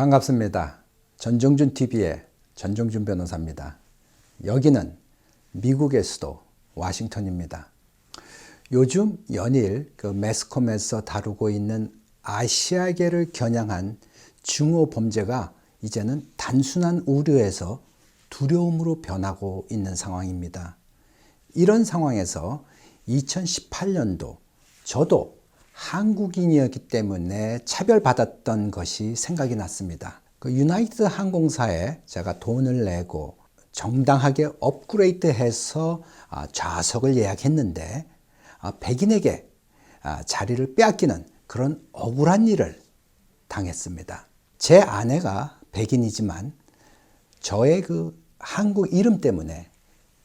반갑습니다. 전정준 TV의 전정준 변호사입니다. 여기는 미국의 수도 워싱턴입니다. 요즘 연일 그 매스컴에서 다루고 있는 아시아계를 겨냥한 증오 범죄가 이제는 단순한 우려에서 두려움으로 변하고 있는 상황입니다. 이런 상황에서 2018년도 저도 한국인이었기 때문에 차별받았던 것이 생각이 났습니다. 그 유나이티드 항공사에 제가 돈을 내고 정당하게 업그레이드해서 아, 좌석을 예약했는데 아, 백인에게 아, 자리를 빼앗기는 그런 억울한 일을 당했습니다. 제 아내가 백인이지만 저의 그 한국 이름 때문에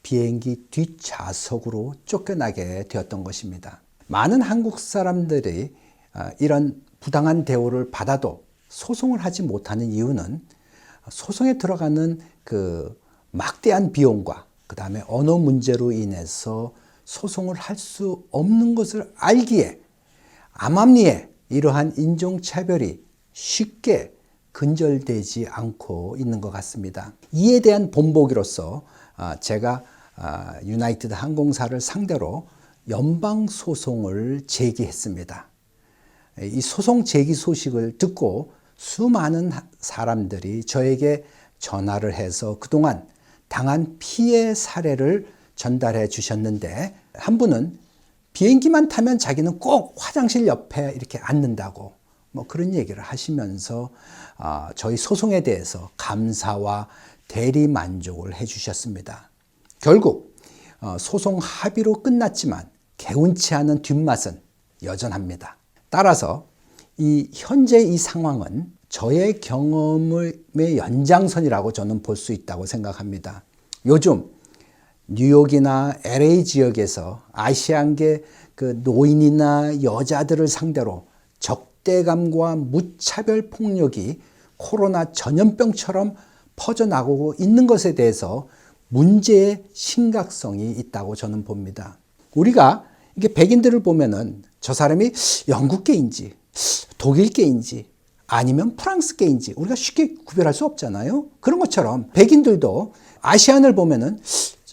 비행기 뒷좌석으로 쫓겨나게 되었던 것입니다. 많은 한국 사람들이 아, 이런 부당한 대우를 받아도 소송을 하지 못하는 이유는 소송에 들어가는 그 막대한 비용과 그 다음에 언어 문제로 인해서 소송을 할 수 없는 것을 알기에 암암리에 이러한 인종차별이 쉽게 근절되지 않고 있는 것 같습니다. 이에 대한 본보기로서 아, 제가 아, 유나이티드 항공사를 상대로 연방 소송을 제기했습니다. 이 소송 제기 소식을 듣고 수많은 사람들이 저에게 전화를 해서 그동안 당한 피해 사례를 전달해 주셨는데 한 분은 비행기만 타면 자기는 꼭 화장실 옆에 이렇게 앉는다고 뭐 그런 얘기를 하시면서 아, 저희 소송에 대해서 감사와 대리 만족을 해 주셨습니다. 결국 어, 소송 합의로 끝났지만 개운치 않은 뒷맛은 여전합니다. 따라서 이 현재 이 상황은 저의 경험의 연장선이라고 저는 볼 수 있다고 생각합니다. 요즘 뉴욕이나 LA 지역에서 아시안계 그 노인이나 여자들을 상대로 적대감과 무차별 폭력이 코로나 전염병처럼 퍼져나가고 있는 것에 대해서 문제의 심각성이 있다고 저는 봅니다. 우리가 이게 백인들을 보면은 저 사람이 영국계인지 독일계인지 아니면 프랑스계인지 우리가 쉽게 구별할 수 없잖아요. 그런 것처럼 백인들도 아시안을 보면은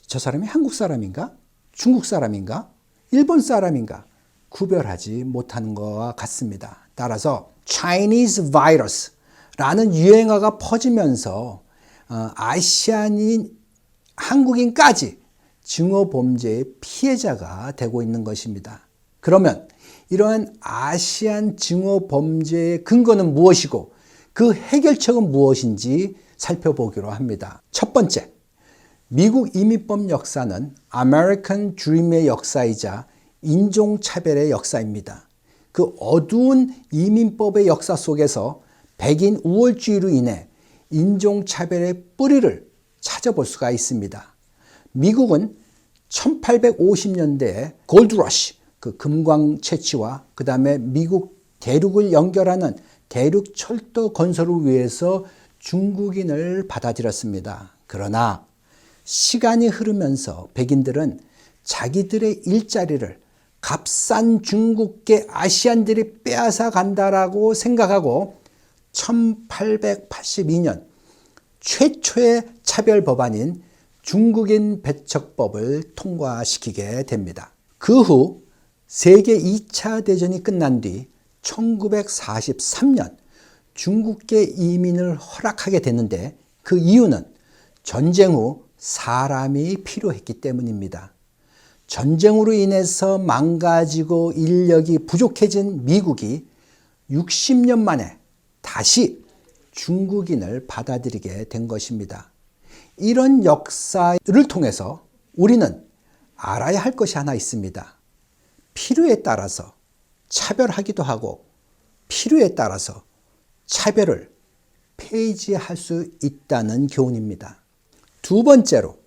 저 사람이 한국 사람인가? 중국 사람인가? 일본 사람인가? 구별하지 못하는 것과 같습니다. 따라서 Chinese virus라는 유행어가 퍼지면서 어, 아시안인 한국인까지 증오 범죄의 피해자가 되고 있는 것입니다. 그러면 이러한 아시안 증오 범죄의 근거는 무엇이고 그 해결책은 무엇인지 살펴보기로 합니다. 첫 번째, 미국 이민법 역사는 아메리칸 드림의 역사이자 인종차별의 역사입니다. 그 어두운 이민법의 역사 속에서 백인 우월주의로 인해 인종차별의 뿌리를 찾아볼 수가 있습니다. 미국은 1850년대에 골드러시, 그 금광 채취와 그 다음에 미국 대륙을 연결하는 대륙 철도 건설을 위해서 중국인을 받아들였습니다. 그러나 시간이 흐르면서 백인들은 자기들의 일자리를 값싼 중국계 아시안들이 빼앗아 간다라고 생각하고 1882년 최초의 차별 법안인 중국인 배척법을 통과시키게 됩니다. 그 후 세계 2차 대전이 끝난 뒤 1943년 중국계 이민을 허락하게 됐는데 그 이유는 전쟁 후 사람이 필요했기 때문입니다. 전쟁으로 인해서 망가지고 인력이 부족해진 미국이 60년 만에 다시 중국인을 받아들이게 된 것입니다. 이런 역사를 통해서 우리는 알아야 할 것이 하나 있습니다. 필요에 따라서 차별하기도 하고 필요에 따라서 차별을 폐지할 수 있다는 교훈입니다. 두 번째로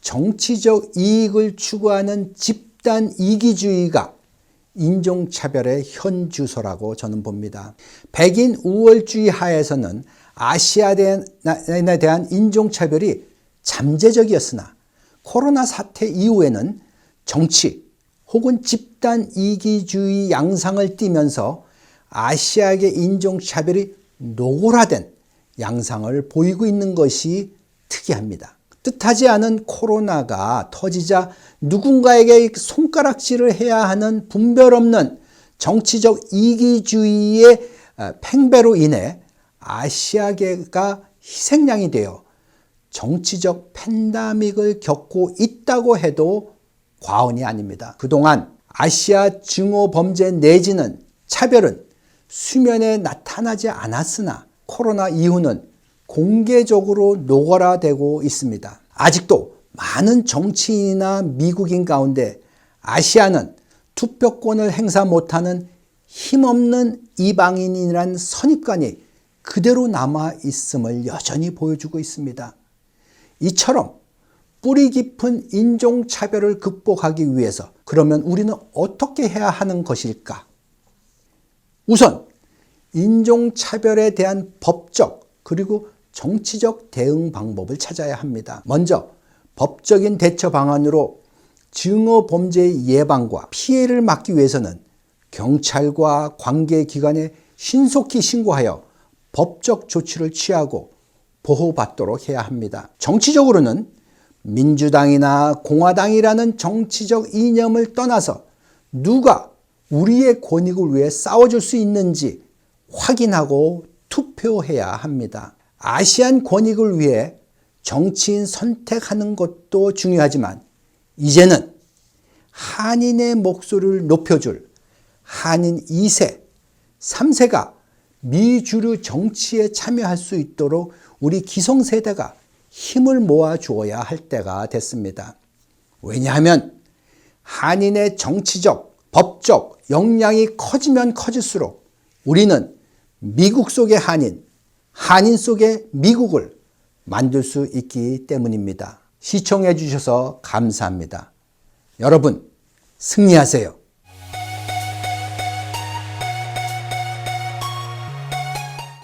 정치적 이익을 추구하는 집단 이기주의가 인종차별의 현주소라고 저는 봅니다. 백인 우월주의 하에서는 아시아에 대한 인종차별이 잠재적이었으나 코로나 사태 이후에는 정치 혹은 집단 이기주의 양상을 띠면서 아시아계 인종차별이 노골화된 양상을 보이고 있는 것이 특이합니다. 뜻하지 않은 코로나가 터지자 누군가에게 손가락질을 해야 하는 분별 없는 정치적 이기주의의 어, 팽배로 인해 아시아계가 희생양이 되어 정치적 팬데믹을 겪고 있다고 해도 과언이 아닙니다. 그동안 아시아 증오 범죄 내지는 차별은 수면에 나타나지 않았으나 코로나 이후는 공개적으로 노골화되고 있습니다. 아직도 많은 정치인이나 미국인 가운데 아시아는 투표권을 행사 못하는 힘없는 이방인이란 선입관이 그대로 남아 있음을 여전히 보여주고 있습니다. 이처럼 뿌리 깊은 인종차별을 극복하기 위해서 그러면 우리는 어떻게 해야 하는 것일까? 우선 인종차별에 대한 법적 그리고 정치적 대응 방법을 찾아야 합니다. 먼저 법적인 대처 방안으로 증오 범죄 예방과 피해를 막기 위해서는 경찰과 관계 기관에 신속히 신고하여 법적 조치를 취하고 보호받도록 해야 합니다. 정치적으로는 민주당이나 공화당이라는 정치적 이념을 떠나서 누가 우리의 권익을 위해 싸워줄 수 있는지 확인하고 투표해야 합니다. 아시안 권익을 위해 정치인 선택하는 것도 중요하지만 이제는 한인의 목소리를 높여줄 한인 2세, 3세가 미주류 정치에 참여할 수 있도록 우리 기성세대가 힘을 모아 주어야 할 때가 됐습니다. 왜냐하면 한인의 정치적, 법적 역량이 커지면 커질수록 우리는 미국 속의 한인, 한인 속의 미국을 만들 수 있기 때문입니다. 시청해 주셔서 감사합니다. 여러분, 승리하세요.